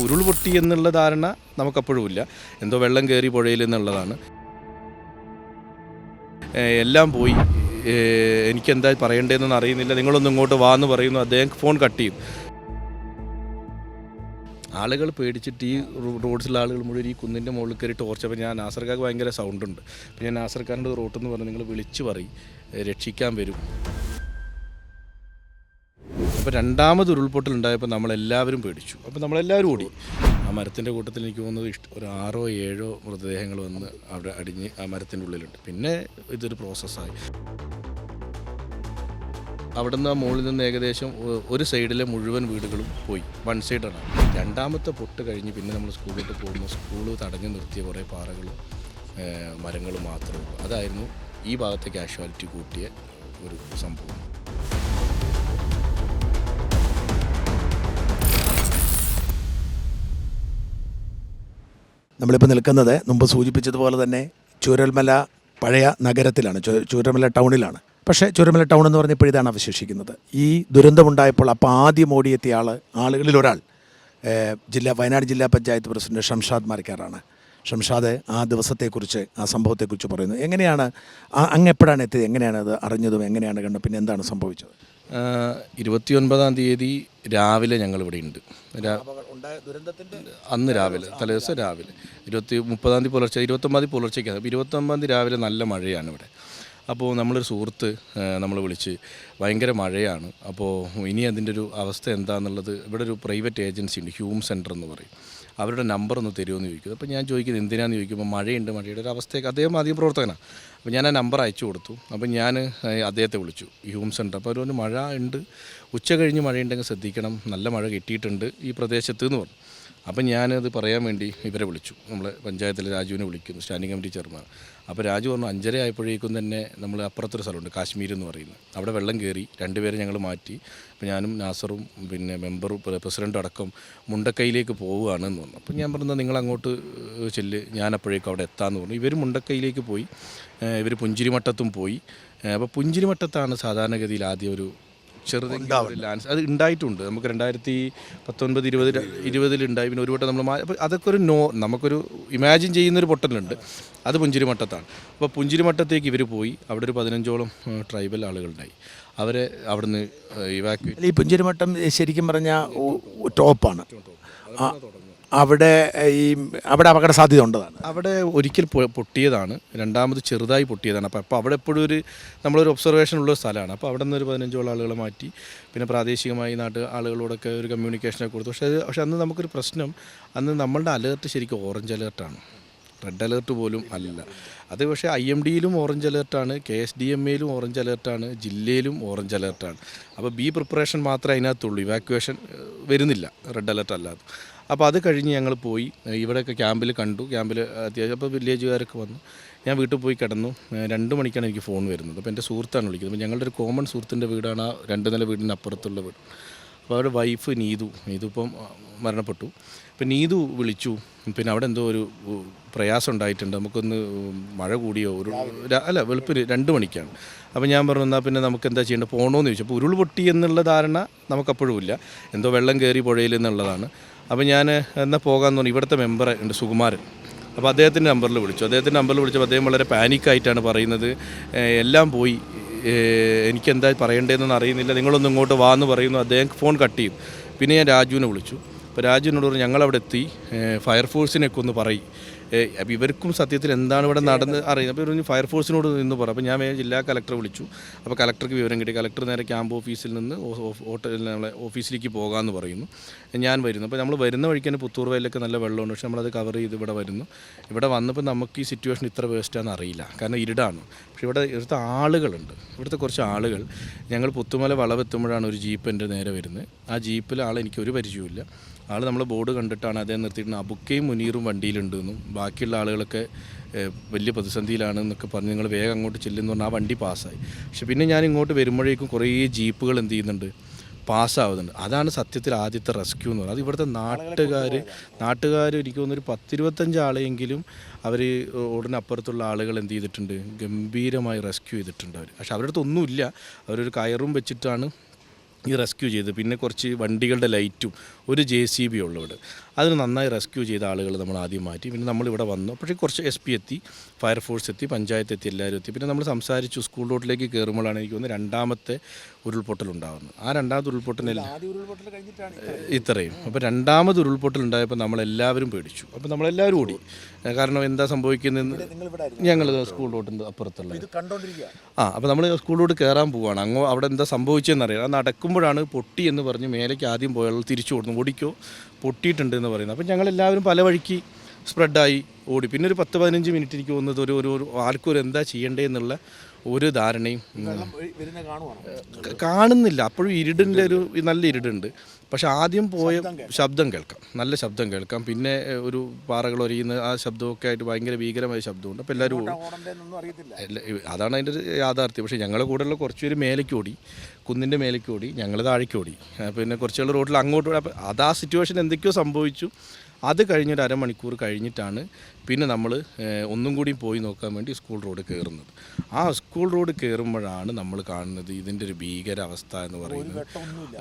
അപ്പോൾ ഉരുൾ പൊട്ടി എന്നുള്ള ധാരണ നമുക്കപ്പോഴും ഇല്ല. എന്തോ വെള്ളം കയറി പുഴയിൽ എന്നുള്ളതാണ്. എല്ലാം പോയി. എനിക്കെന്താ പറയേണ്ടതെന്നൊന്നും അറിയുന്നില്ല. നിങ്ങളൊന്നും ഇങ്ങോട്ട് വാ എന്ന് പറയുന്നു. അദ്ദേഹം ഫോൺ കട്ട് ചെയ്യും. ആളുകൾ പേടിച്ചിട്ട് ഈ റോഡ്സിലുള്ള റോഡ്സിലെ ആളുകൾ മുഴുവൻ ഈ കുന്നിന്റെ മുകളിൽ കയറി ടോർച്ചപ്പോൾ ഞാൻ നാസർക്കാർക്ക് ഭയങ്കര സൗണ്ട് ഉണ്ട് അപ്പോൾ ഞാൻ നാസർക്കാരന്റെ റോട്ടെന്ന് പറഞ്ഞ് നിങ്ങൾ വിളിച്ച് പറയും. രക്ഷിക്കാൻ വരും. അപ്പോൾ രണ്ടാമത് ഉരുൾപൊട്ടൽ ഉണ്ടായപ്പോൾ നമ്മളെല്ലാവരും പേടിച്ചു. അപ്പോൾ നമ്മളെല്ലാവരും ഓടി. ആ മരത്തിന്റെ കൂട്ടത്തിൽ എനിക്ക് തോന്നുന്നത് ഇഷ്ട ഒരു ആറോ ഏഴോ മൃതദേഹങ്ങൾ വന്ന് അവിടെ അടിഞ്ഞ് ആ മരത്തിന്റെ ഉള്ളിലുണ്ട്. പിന്നെ ഇതൊരു പ്രോസസ്സായി അവിടെ നിന്ന് ആ മുകളിൽ നിന്ന് ഏകദേശം ഒരു സൈഡിലെ മുഴുവൻ വീടുകളും പോയി. വൺ സൈഡാണ്. രണ്ടാമത്തെ പൊട്ട് കഴിഞ്ഞ് പിന്നെ നമ്മൾ സ്കൂളിലോട്ട് പോകുന്ന. സ്കൂൾ തടഞ്ഞു നിർത്തിയ കുറേ പാറകളും മരങ്ങളും മാത്രമേ ഉള്ളൂ. അതായിരുന്നു ഈ ഭാഗത്തെ കാഷ്വാലിറ്റി കൂട്ടിയ ഒരു സംഭവം. നമ്മളിപ്പോൾ നിൽക്കുന്നത് മുമ്പ് സൂചിപ്പിച്ചതുപോലെ തന്നെ ചൂരൽമല പഴയ നഗരത്തിലാണ് ചൂരൽമല ടൗണിലാണ്. പക്ഷേ ചൂരൽമല ടൗൺ എന്ന് പറഞ്ഞപ്പോൾ ഇതാണ് അവശേഷിക്കുന്നത്. ഈ ദുരന്തമുണ്ടായപ്പോൾ അപ്പോൾ ആദ്യം ഓടിയെത്തിയ ആൾ ആളുകളിൽ ഒരാൾ ജില്ലാ വയനാട് ജില്ലാ പഞ്ചായത്ത് പ്രസിഡന്റ് ഷംഷാദ് മാർക്കാറാണ് ഷംഷാദ് ആ ദിവസത്തെക്കുറിച്ച് ആ സംഭവത്തെക്കുറിച്ച് പറയുന്നു. എങ്ങനെയാണ് അങ്ങ് എപ്പോഴാണ് എത്തിയത്? എങ്ങനെയാണ് അത് അറിഞ്ഞതും എങ്ങനെയാണ് കണ്ടത്? പിന്നെ എന്താണ് സംഭവിച്ചത്? ഇരുപത്തിയൊൻപതാം തീയതി രാവിലെ ഞങ്ങൾ ഇവിടെ ഉണ്ട് അന്ന് രാവിലെ തലേദിവസം രാവിലെ. ഇരുപത്തി മുപ്പതാം തീയതി പുലർച്ചെ ഇരുപത്തൊമ്പതാം തീയതി പുലർച്ചയ്ക്കാണ് അപ്പോൾ ഇരുപത്തൊമ്പതാം തീയതി രാവിലെ നല്ല മഴയാണ് ഇവിടെ. അപ്പോൾ നമ്മളൊരു സുഹൃത്ത് നമ്മൾ വിളിച്ച് ഭയങ്കര മഴയാണ്. അപ്പോൾ ഇനി അതിന്റെ ഒരു അവസ്ഥ എന്താണെന്നുള്ളത് ഇവിടെ ഒരു പ്രൈവറ്റ് ഏജൻസി ഉണ്ട് ഹ്യൂം സെന്റർ എന്ന് പറയും. അവരുടെ നമ്പർ ഒന്ന് തരുമോ എന്ന് ചോദിക്കും. അപ്പോൾ ഞാൻ ചോദിക്കുന്നത് എന്തിനാന്ന് ചോദിക്കുമ്പോൾ മഴയുണ്ട് മഴയുടെ ഒരു അവസ്ഥയൊക്കെ. അദ്ദേഹം ആദ്യം പ്രവർത്തകനാണ് അപ്പോൾ ഞാൻ ആ നമ്പർ അയച്ചു കൊടുത്തു. അപ്പോൾ ഞാൻ അദ്ദേഹത്തെ വിളിച്ചു. Hume centre. അപ്പോൾ അവർ മഴ ഉണ്ട്. ഉച്ച കഴിഞ്ഞ് മഴയുണ്ടെങ്കിൽ ശ്രദ്ധിക്കണം. നല്ല മഴ കിട്ടിയിട്ടുണ്ട് ഈ പ്രദേശത്ത് എന്ന് പറഞ്ഞു. അപ്പം ഞാനത് പറയാൻ വേണ്ടി ഇവരെ വിളിച്ചു. നമ്മൾ പഞ്ചായത്തിലെ രാജുവിനെ വിളിക്കുന്നു സ്റ്റാൻഡിംഗ് കമ്മിറ്റി ചെയർമാൻ. അപ്പോൾ രാജു പറഞ്ഞു അഞ്ചര ആയപ്പോഴേക്കും തന്നെ നമ്മൾ അപ്പുറത്തൊരു സ്ഥലമുണ്ട് കാശ്മീർ എന്ന് പറയുന്നത്. അവിടെ വെള്ളം കയറി രണ്ടുപേരെ ഞങ്ങൾ മാറ്റി. അപ്പോൾ ഞാനും നാസറും പിന്നെ മെമ്പറും പ്രസിഡന്റും അടക്കം മുണ്ടക്കൈയിലേക്ക് പോവുകയാണ് എന്ന് പറഞ്ഞു. അപ്പോൾ ഞാൻ പറഞ്ഞു നിങ്ങൾ അങ്ങോട്ട് ചെല്ല്. ഞാൻ അപ്പോഴേക്കും അവിടെ എത്താമെന്ന് പറഞ്ഞു. ഇവർ മുണ്ടക്കൈയിലേക്ക് പോയി. ഇവർ പുഞ്ചിരിമട്ടത്തും പോയി. അപ്പോൾ പുഞ്ചിരിമട്ടത്താണ് സാധാരണഗതിയിൽ ആദ്യം ഒരു ചെറുതെങ്കിലും ലാൻസ്. അത് ഉണ്ടായിട്ടുണ്ട്. നമുക്ക് രണ്ടായിരത്തി പത്തൊൻപത് ഇരുപത് ഇരുപതിലുണ്ടായി പിന്നെ ഒരു വട്ടം നമ്മൾ അപ്പോൾ അതൊക്കെ ഒരു നോ നമുക്കൊരു ഇമാജിൻ ചെയ്യുന്നൊരു പൊട്ടലുണ്ട്. അത് പുഞ്ചിരിമട്ടത്താണ്. അപ്പോൾ പുഞ്ചിരിമട്ടത്തേക്ക് ഇവർ പോയി. അവിടെ ഒരു പതിനഞ്ചോളം ട്രൈബൽ ആളുകളുണ്ടായി. അവരെ അവിടുന്ന് ഇവാക്യുവേറ്റ് ഈ പുഞ്ചിരിമട്ടം ശരിക്കും പറഞ്ഞാൽ ടോപ്പാണ്. അവിടെ ഈ അവിടെ അപകട സാധ്യത ഉണ്ടതാണ് അവിടെ ഒരിക്കൽ പൊട്ടിയതാണ്. രണ്ടാമത് ചെറുതായി പൊട്ടിയതാണ്. അപ്പോൾ അപ്പോൾ അവിടെ എപ്പോഴും ഒരു നമ്മളൊരു ഒബ്സർവേഷൻ ഉള്ള സ്ഥലമാണ്. അപ്പോൾ അവിടെ നിന്ന് ഒരു പതിനഞ്ചോളം ആളുകളെ മാറ്റി. പിന്നെ പ്രാദേശികമായി നാട്ട് ആളുകളോടൊക്കെ ഒരു കമ്മ്യൂണിക്കേഷനൊക്കെ കൊടുത്തു. പക്ഷേ പക്ഷേ അന്ന് നമുക്കൊരു പ്രശ്നം അന്ന് നമ്മളുടെ അലേർട്ട് ശരിക്കും ഓറഞ്ച് അലേർട്ടാണ് റെഡ് അലേർട്ട് പോലും അല്ല. അത് പക്ഷേ ഐ എം ഡിയിലും ഓറഞ്ച് അലേർട്ടാണ് കെ എസ് ഡി എം എയിലും ഓറഞ്ച് അലേർട്ടാണ് ജില്ലയിലും ഓറഞ്ച് അലേർട്ടാണ് അപ്പോൾ ബി പ്രിപ്പറേഷൻ മാത്രമേ അതിനകത്തുള്ളൂ. ഇവാക്യുവേഷൻ വരുന്നില്ല. റെഡ് അലേർട്ട് അല്ലാതെ. അപ്പോൾ അത് കഴിഞ്ഞ് ഞങ്ങൾ പോയി. ഇവിടെയൊക്കെ ക്യാമ്പിൽ കണ്ടു. ക്യാമ്പിൽ അത്യാവശ്യം അപ്പോൾ വില്ലേജുകാരൊക്കെ വന്നു. ഞാൻ വീട്ടിൽ പോയി കിടന്നു. രണ്ട് മണിക്കാണ് എനിക്ക് ഫോൺ വരുന്നത്. അപ്പോൾ എന്റെ സുഹൃത്താണ് വിളിക്കുന്നത്. അപ്പോൾ ഞങ്ങളുടെ ഒരു കോമൺ സുഹൃത്തിന്റെ വീടാണ് ആ രണ്ട് നില വീടിന്റെ അപ്പുറത്തുള്ള വീട്. അപ്പോൾ അവരുടെ വൈഫ് നീതു. നീതു ഇപ്പം മരണപ്പെട്ടു. ഇപ്പം നീതു വിളിച്ചു. പിന്നെ അവിടെ എന്തോ ഒരു പ്രയാസം ഉണ്ടായിട്ടുണ്ട്. നമുക്കൊന്ന് മഴ കൂടിയോ? ഒരു അല്ല വെളുപ്പിന് രണ്ട് മണിക്കാണ്. അപ്പോൾ ഞാൻ പറഞ്ഞു എന്നാൽ പിന്നെ നമുക്ക് എന്താ ചെയ്യേണ്ടത്? പോകണമെന്ന് ചോദിച്ചു. അപ്പോൾ ഉരുൾ പൊട്ടി എന്നുള്ള ധാരണ നമുക്കപ്പോഴും ഇല്ല. എന്തോ വെള്ളം കയറി പുഴയിൽ എന്നുള്ളതാണ്. അപ്പോൾ ഞാൻ എന്നാൽ പോകാമെന്ന് പറഞ്ഞു. ഇവിടുത്തെ മെമ്പർ ഉണ്ട് സുകുമാരൻ. അപ്പോൾ അദ്ദേഹത്തിന്റെ നമ്പറിൽ വിളിച്ചു. അദ്ദേഹത്തിന്റെ നമ്പറിൽ വിളിച്ചപ്പോൾ അദ്ദേഹം വളരെ പാനിക്കായിട്ടാണ് പറയുന്നത്. എല്ലാം പോയി. എനിക്ക് എനിക്കെന്താ പറയേണ്ടതെന്നൊന്നും അറിയുന്നില്ല. നിങ്ങളൊന്നും ഇങ്ങോട്ട് വാ എന്ന് പറയുന്നു. അദ്ദേഹം ഫോൺ കട്ട് ചെയ്യും പിന്നെ ഞാൻ രാജുവിനെ വിളിച്ചു. അപ്പോൾ രാജുവിനോട് പറഞ്ഞു ഞങ്ങളവിടെ എത്തി. ഫയർഫോഴ്സിനെയൊക്കെ ഒന്ന് പറയും. അപ്പോൾ ഇവർക്കും സത്യത്തിൽ എന്താണ് ഇവിടെ നടന്ന് അറിയുന്നത്? അപ്പോൾ ഇവർ ഫയർഫോഴ്സിനോട് നിന്ന് പറ. അപ്പോൾ ഞാൻ ജില്ലാ കലക്ടറെ വിളിച്ചു. അപ്പോൾ കലക്ടർക്ക് വിവരം കിട്ടി. കലക്ടർ നേരെ ക്യാമ്പ് ഓഫീസിൽ നിന്ന് ഹോട്ടലിൽ നമ്മളെ ഓഫീസിലേക്ക് പോകാമെന്ന് പറയുന്നു. ഞാൻ വരുന്നു. അപ്പോൾ നമ്മൾ വരുന്ന വഴിക്ക് തന്നെ പുത്തൂർ വയലൊക്കെ നല്ല വെള്ളമുണ്ട്. പക്ഷേ നമ്മളത് കവർ ചെയ്ത് ഇവിടെ വരുന്നു. ഇവിടെ വന്നപ്പോൾ നമുക്ക് ഈ സിറ്റുവേഷൻ ഇത്ര വേസ്റ്റാണെന്ന് അറിയില്ല. കാരണം ഇരുടാണ്. പക്ഷേ ഇവിടെ ഇവിടുത്തെ ആളുകളുണ്ട്. ഇവിടുത്തെ കുറച്ച് ആളുകൾ. ഞങ്ങൾ പുത്തുമല വളവെത്തുമ്പോഴാണ് ഒരു ജീപ്പ് എന്റെ നേരെ വരുന്നത്. ആ ജീപ്പിൽ ആൾ എനിക്ക് ഒരു പരിചയമില്ല ആൾ നമ്മൾ ബോർഡ് കണ്ടിട്ടാണ് അദ്ദേഹം നിർത്തിയിട്ടുണ്ട് അബുക്കയും മുനീറും വണ്ടിയിലുണ്ടെന്നും ബാക്കിയുള്ള ആളുകളൊക്കെ വലിയ പ്രതിസന്ധിയിലാണ് എന്നൊക്കെ പറഞ്ഞ് നിങ്ങൾ വേഗം അങ്ങോട്ട് ചെല്ലുന്നു പറഞ്ഞാൽ ആ വണ്ടി പാസ്സായി. പക്ഷെ പിന്നെ ഞാൻ ഇങ്ങോട്ട് വരുമ്പോഴേക്കും കുറേ ജീപ്പുകൾ എന്ത് ചെയ്യുന്നുണ്ട്? പാസ്സാവുന്നുണ്ട്. അതാണ് സത്യത്തിൽ ആദ്യത്തെ റെസ്ക്യൂ എന്ന് പറയുന്നത്. അത് ഇവിടുത്തെ നാട്ടുകാർ നാട്ടുകാർ എനിക്ക് തോന്നുന്നൊരു പത്തിരുപത്തഞ്ച് ആളെങ്കിലും അവർ ഉടനപ്പുറത്തുള്ള ആളുകൾ എന്ത് ചെയ്തിട്ടുണ്ട്? ഗംഭീരമായി റെസ്ക്യൂ ചെയ്തിട്ടുണ്ട് അവർ പക്ഷെ അവരുടെ അടുത്ത് ഒന്നുമില്ല. അവരൊരു കയറും വെച്ചിട്ടാണ് ഈ റെസ്ക്യൂ ചെയ്ത് പിന്നെ കുറച്ച് വണ്ടികളുടെ ലൈറ്റും ഒരു ജെ സി ബി ഉള്ളു ഇവിടെ അതിന് നന്നായി റെസ്ക്യൂ ചെയ്ത ആളുകൾ നമ്മൾ ആദ്യം മാറ്റി. പിന്നെ നമ്മളിവിടെ വന്നു. പക്ഷേ കുറച്ച് എസ് പി എത്തി ഫയർഫോഴ്സ് എത്തി പഞ്ചായത്ത് എത്തി എല്ലാവരും എത്തി. പിന്നെ നമ്മൾ സംസാരിച്ചു സ്കൂൾ റോഡിലേക്ക് കയറുമ്പോഴാണ് എനിക്ക് തോന്നുന്നത് രണ്ടാമത്തെ ഉരുൾപൊട്ടൽ ഉണ്ടാകുന്നത് ആ രണ്ടാമത്തെ ഉരുൾപൊട്ടലിൽ ഇത്രയും. അപ്പോൾ രണ്ടാമത് ഉരുൾപൊട്ടൽ ഉണ്ടായപ്പോൾ നമ്മളെല്ലാവരും പേടിച്ചു. അപ്പോൾ നമ്മളെല്ലാവരും ഓടി. കാരണം എന്താ സംഭവിക്കുന്നതെന്ന് ഞങ്ങൾ സ്കൂൾ റോഡിന്റെ അപ്പുറത്തുള്ള ആ അപ്പോൾ നമ്മൾ സ്കൂൾ റോഡ് കയറാൻ പോവുകയാണ് അങ്ങോ അവിടെ എന്താ സംഭവിച്ചതെന്നറിയാം. അത് നടക്കുമ്പോഴാണ് പൊട്ടി എന്ന് പറഞ്ഞ് മേലേക്ക് ആദ്യം പോയാൽ തിരിച്ചു കൊടുന്നു ഓടിക്കോ പൊട്ടിയിട്ടുണ്ട് എന്ന് പറയുന്നത്. അപ്പോൾ ഞങ്ങളെല്ലാവരും പല വഴിക്ക് സ്പ്രെഡായി ഓടി. പിന്നെ ഒരു പത്ത് പതിനഞ്ച് മിനിറ്റ് എനിക്ക് തോന്നുന്നത് ഒരു ഒരു ആർക്കൊരു ആർക്കും ഒരു എന്താ ചെയ്യേണ്ടേ എന്നുള്ള ഒരു ധാരണയും കാണുന്നില്ല. അപ്പോഴും ഇരുടിന്റെ ഒരു നല്ല ഇരുടുണ്ട്. പക്ഷെ ആദ്യം പോയ ശബ്ദം കേൾക്കാം. നല്ല ശബ്ദം കേൾക്കാം. പിന്നെ ഒരു പാറകൾ ഒരിയുന്ന ആ ശബ്ദമൊക്കെ ആയിട്ട് ഭയങ്കര ഭീകരമായ ശബ്ദമുണ്ട്. അപ്പോൾ എല്ലാവരും അതാണ് അതിന്റെ ഒരു യാഥാർത്ഥ്യം. പക്ഷേ ഞങ്ങളുടെ കൂടെയുള്ള കുറച്ച് പേര് മേലേക്ക് ഓടി. കുന്നിന്റെ മേലേക്ക് ഓടി ഞങ്ങൾ താഴേക്ക് ഓടി. പിന്നെ കുറച്ചുകൾ റോഡിൽ അങ്ങോട്ട് ഓടി. അപ്പോൾ അത് ആ സിറ്റുവേഷൻ എന്തൊക്കെയോ സംഭവിച്ചു. അത് കഴിഞ്ഞൊരു അരമണിക്കൂർ കഴിഞ്ഞിട്ടാണ് പിന്നെ നമ്മൾ ഒന്നും കൂടി പോയി നോക്കാൻ വേണ്ടി സ്കൂൾ റോഡ് കയറുന്നത് ആ സ്കൂൾ റോഡ് കയറുമ്പോഴാണ് നമ്മൾ കാണുന്നത് ഇതിന്റെ ഒരു ഭീകരാവസ്ഥ എന്ന് പറയുന്നത്.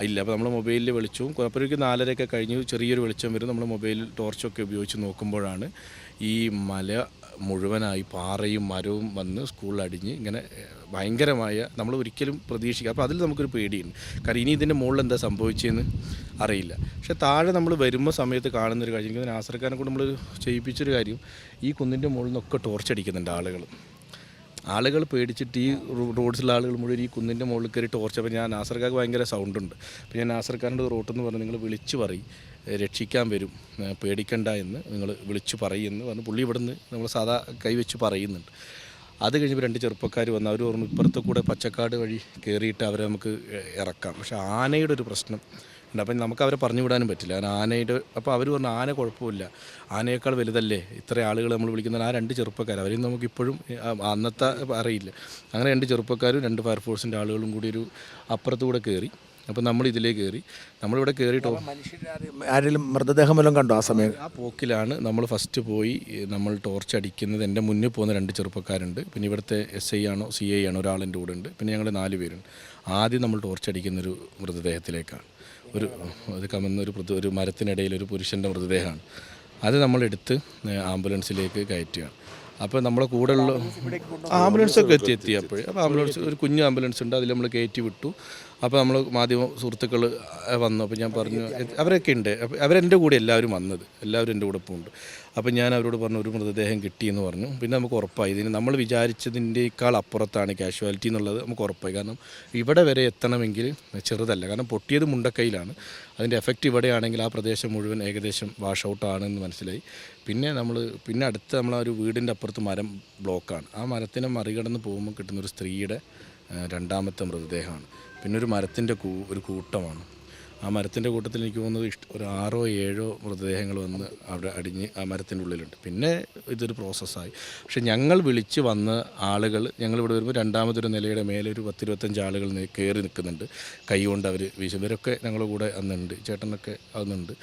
ഇല്ല അപ്പോൾ നമ്മൾ മൊബൈലിൽ വെളിച്ചവും അപ്പോഴേക്കും നാലരയൊക്കെ കഴിഞ്ഞ്. ചെറിയൊരു വെളിച്ചം വരും നമ്മൾ മൊബൈലിൽ ടോർച്ചൊക്കെ ഉപയോഗിച്ച് നോക്കുമ്പോഴാണ് ഈ മല മുഴുവനായി പാറയും മരവും വന്ന് സ്കൂളിലടിഞ്ഞ് ഇങ്ങനെ ഭയങ്കരമായ നമ്മൾ ഒരിക്കലും പ്രതീക്ഷിക്കുക അപ്പോൾ അതിൽ നമുക്കൊരു പേടിയുണ്ട്. കാരണം ഇനി ഇതിന്റെ മുകളിൽ എന്താ സംഭവിച്ചതെന്ന് അറിയില്ല. പക്ഷേ താഴെ നമ്മൾ വരുമ്പോൾ സമയത്ത് കാണുന്നൊരു കാര്യം നാസർക്കാരനെ കൊണ്ട് നമ്മൾ ചെയ്യിപ്പിച്ചൊരു കാര്യം ഈ കുന്നിന്റെ മുകളിൽ നിന്നൊക്കെ ടോർച്ചടിക്കുന്നുണ്ട് ആളുകൾ ആളുകൾ പേടിച്ചിട്ട് ഈ റോഡ്സിലെ റോഡ്സിലുള്ള ആളുകൾ മുഴുവൻ ഈ കുന്നിന്റെ മുകളിൽ കയറി ടോർച്ച് അപ്പോൾ ഞാൻ നാസർക്കാർക്ക് ഭയങ്കര സൗണ്ട് ഉണ്ട്. അപ്പോൾ ഞാൻ നാസർക്കാരന്റെ റോട്ടെന്ന് പറഞ്ഞ് നിങ്ങൾ വിളിച്ച് പറയും രക്ഷിക്കാൻ വരും പേടിക്കണ്ട എന്ന് നിങ്ങൾ വിളിച്ച് പറയുമെന്ന് പറഞ്ഞ് പുള്ളി ഇവിടുന്ന് നമ്മൾ സാധാ കൈവച്ച് പറയുന്നുണ്ട്. അത് കഴിഞ്ഞപ്പോൾ രണ്ട് ചെറുപ്പക്കാർ വന്ന് അവർ പറഞ്ഞു ഇപ്പുറത്തെ കൂടെ പച്ചക്കാട് വഴി കയറിയിട്ട് അവരെ നമുക്ക് ഇറക്കാം. പക്ഷേ ആനയുടെ ഒരു പ്രശ്നം ഉണ്ട്. അപ്പം നമുക്ക് അവരെ പറഞ്ഞു വിടാനും പറ്റില്ല. കാരണം ആനയുടെ അപ്പോൾ അവർ പറഞ്ഞു ആന കുഴപ്പമില്ല. ആനയേക്കാൾ വലുതല്ലേ? ഇത്ര ആളുകൾ നമ്മൾ വിളിക്കുന്ന ആ രണ്ട് ചെറുപ്പക്കാർ അവരെയും നമുക്കിപ്പോഴും അന്നത്തെ അറിയില്ല. അങ്ങനെ രണ്ട് ചെറുപ്പക്കാരും രണ്ട് ഫയർഫോഴ്സിന്റെ ആളുകളും കൂടി ഒരു അപ്പുറത്തുകൂടെ കയറി അപ്പം നമ്മൾ ഇതിലേക്ക് കയറി നമ്മളിവിടെ കയറിയിട്ടോ ആരെങ്കിലും മൃതദേഹം വല്ലതും കണ്ടോ ആ സമയം? ആ പോക്കിലാണ് നമ്മൾ ഫസ്റ്റ് പോയി നമ്മൾ ടോർച്ച് അടിക്കുന്നത്. എന്റെ മുന്നിൽ പോകുന്ന രണ്ട് ചെറുപ്പക്കാരുണ്ട്. പിന്നെ ഇവിടുത്തെ എസ് ഐ ആണോ സി ഐ ആണോ ഒരാളെന്റെ കൂടെ ഉണ്ട്. പിന്നെ ഞങ്ങൾ നാല് പേരുണ്ട്. ആദ്യം നമ്മൾ ടോർച്ച് അടിക്കുന്നൊരു മൃതദേഹത്തിലേക്കാണ്. ഒരു ഒരു കമന്ന ഒരു ഒരു മരത്തിനിടയിൽ ഒരു പുരുഷന്റെ മൃതദേഹമാണ്. അത് നമ്മളെടുത്ത് ആംബുലൻസിലേക്ക് കയറ്റുകയാണ്. അപ്പോൾ നമ്മളെ കൂടെയുള്ള ആംബുലൻസൊക്കെ എത്തി എത്തി അപ്പോഴേ അപ്പോൾ ആംബുലൻസ് ഒരു കുഞ്ഞു ആംബുലൻസ് ഉണ്ട് അതിൽ നമ്മൾ കയറ്റി വിട്ടു. അപ്പോൾ നമ്മൾ മാധ്യമ സുഹൃത്തുക്കൾ വന്നു. അപ്പോൾ ഞാൻ പറഞ്ഞു അവരൊക്കെ ഉണ്ട്. അവരെന്റെ കൂടെ എല്ലാവരും വന്നത്. എല്ലാവരും എന്റെ കൂടെ പോകുന്നുണ്ട് അപ്പോൾ ഞാൻ അവരോട് പറഞ്ഞു ഒരു മൃതദേഹം കിട്ടിയെന്ന് പറഞ്ഞു. പിന്നെ നമുക്ക് ഉറപ്പായി. ഇതിന് നമ്മൾ വിചാരിച്ചതിന്റെക്കാൾ അപ്പുറത്താണ് കാഷ്വാലിറ്റി എന്നുള്ളത് നമുക്ക് ഉറപ്പായി. കാരണം ഇവിടെ വരെ എത്തണമെങ്കിൽ ചെറുതല്ല. കാരണം പൊട്ടിയത് മുണ്ടക്കൈയിലാണ്. അതിന്റെ എഫക്റ്റ് ഇവിടെയാണെങ്കിൽ ആ പ്രദേശം മുഴുവൻ ഏകദേശം വാഷ് ഔട്ടാണെന്ന് മനസ്സിലായി. പിന്നെ നമ്മൾ പിന്നെ അടുത്ത് നമ്മൾ ആ ഒരു വീടിന്റെ അപ്പുറത്ത് മരം ബ്ലോക്കാണ്. ആ മരത്തിനെ മറികടന്ന് പോകുമ്പോൾ കിട്ടുന്ന ഒരു സ്ത്രീയുടെ രണ്ടാമത്തെ മൃതദേഹമാണ്. പിന്നെ ഒരു മരത്തിന്റെ കൂ ഒരു കൂട്ടമാണ്. ആ മരത്തിന്റെ കൂട്ടത്തിൽ എനിക്ക് തോന്നുന്നത് ഇഷ്ട ഒരു ആറോ ഏഴോ മൃതദേഹങ്ങൾ വന്ന് അവിടെ അടിഞ്ഞ് ആ മരത്തിന്റെ ഉള്ളിലുണ്ട്. പിന്നെ ഇതൊരു പ്രോസസ്സായി. പക്ഷെ ഞങ്ങൾ വിളിച്ച് വന്ന ആളുകൾ ഞങ്ങൾ ഇവിടെ വരുമ്പോൾ രണ്ടാമതൊരു നിലയുടെ മേലെ ഒരു പത്തിരുപത്തഞ്ച് ആളുകൾ കയറി നിൽക്കുന്നുണ്ട്. കൈ കൊണ്ട് അവർ വീശും. ഞങ്ങളുടെ കൂടെ അന്നുണ്ട്. ചേട്ടനൊക്കെ അന്നുണ്ട്.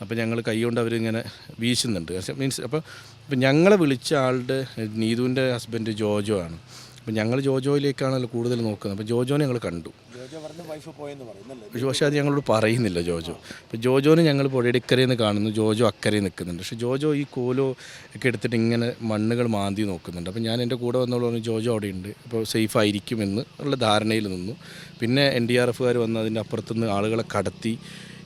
അപ്പോൾ ഞങ്ങൾ കൈകൊണ്ട് അവരിങ്ങനെ വീശുന്നുണ്ട്. മീൻസ് അപ്പോൾ ഇപ്പം ഞങ്ങളെ വിളിച്ച ആളുടെ നീതുവിന്റെ ഹസ്ബൻഡ് ജോജോ ആണ്. അപ്പോൾ ഞങ്ങൾ ജോജോയിലേക്കാണല്ലോ കൂടുതൽ നോക്കുന്നത്. അപ്പോൾ ജോജോനെ ഞങ്ങൾ കണ്ടു. പക്ഷേ അത് ഞങ്ങളോട് പറയുന്നില്ല ജോജോ. ഇപ്പോൾ ജോജോനെ ഞങ്ങൾ പുഴയടിക്കരയിൽ നിന്ന് കാണുന്നു ജോജോ അക്കരയിൽ നിൽക്കുന്നുണ്ട്. പക്ഷേ ജോജോ ഈ കോലോ ഒക്കെ എടുത്തിട്ട് ഇങ്ങനെ മണ്ണുകൾ മാന്തി നോക്കുന്നുണ്ട്. അപ്പോൾ ഞാൻ എന്റെ കൂടെ വന്നോളൂ പറഞ്ഞു ജോജോ അവിടെ ഉണ്ട്. അപ്പോൾ സേഫ് ആയിരിക്കുമെന്ന് ഉള്ള ധാരണയിൽ നിന്നു. പിന്നെ എൻ ഡി ആർ എഫുകാർ വന്ന് അതിന്റെ അപ്പുറത്തുനിന്ന് ആളുകളെ കടത്തി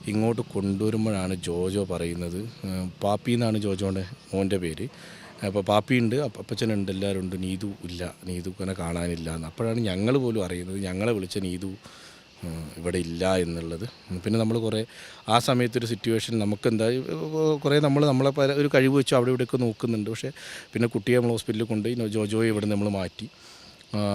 ഇങ്ങോട്ട് കൊണ്ടുവരുമ്പോഴാണ് ജോജോ പറയുന്നത്. പാപ്പി എന്നാണ് ജോജോന്റെ മോന്റെ പേര്. അപ്പോൾ പാപ്പിയുണ്ട് അപ്പ- അപ്പച്ചനുണ്ട് എല്ലാവരും ഉണ്ട് നീതു ഇല്ല. നീതുക്കനെ കാണാനില്ല എന്ന്. അപ്പോഴാണ് ഞങ്ങൾ പോലും അറിയുന്നത് ഞങ്ങളെ വിളിച്ച നീതു ഇവിടെ ഇല്ല എന്നുള്ളത്. പിന്നെ നമ്മൾ കുറേ ആ സമയത്തൊരു സിറ്റുവേഷൻ നമുക്കെന്താ കുറേ നമ്മൾ നമ്മളെ പല ഒരു കഴിവ് വെച്ച് അവിടെ ഇവിടെയൊക്കെ നോക്കുന്നുണ്ട്. പക്ഷേ പിന്നെ കുട്ടിയെ നമ്മൾ ഹോസ്പിറ്റലിൽ കൊണ്ടുപോയി ജോജോയെ ഇവിടെ നമ്മൾ മാറ്റി.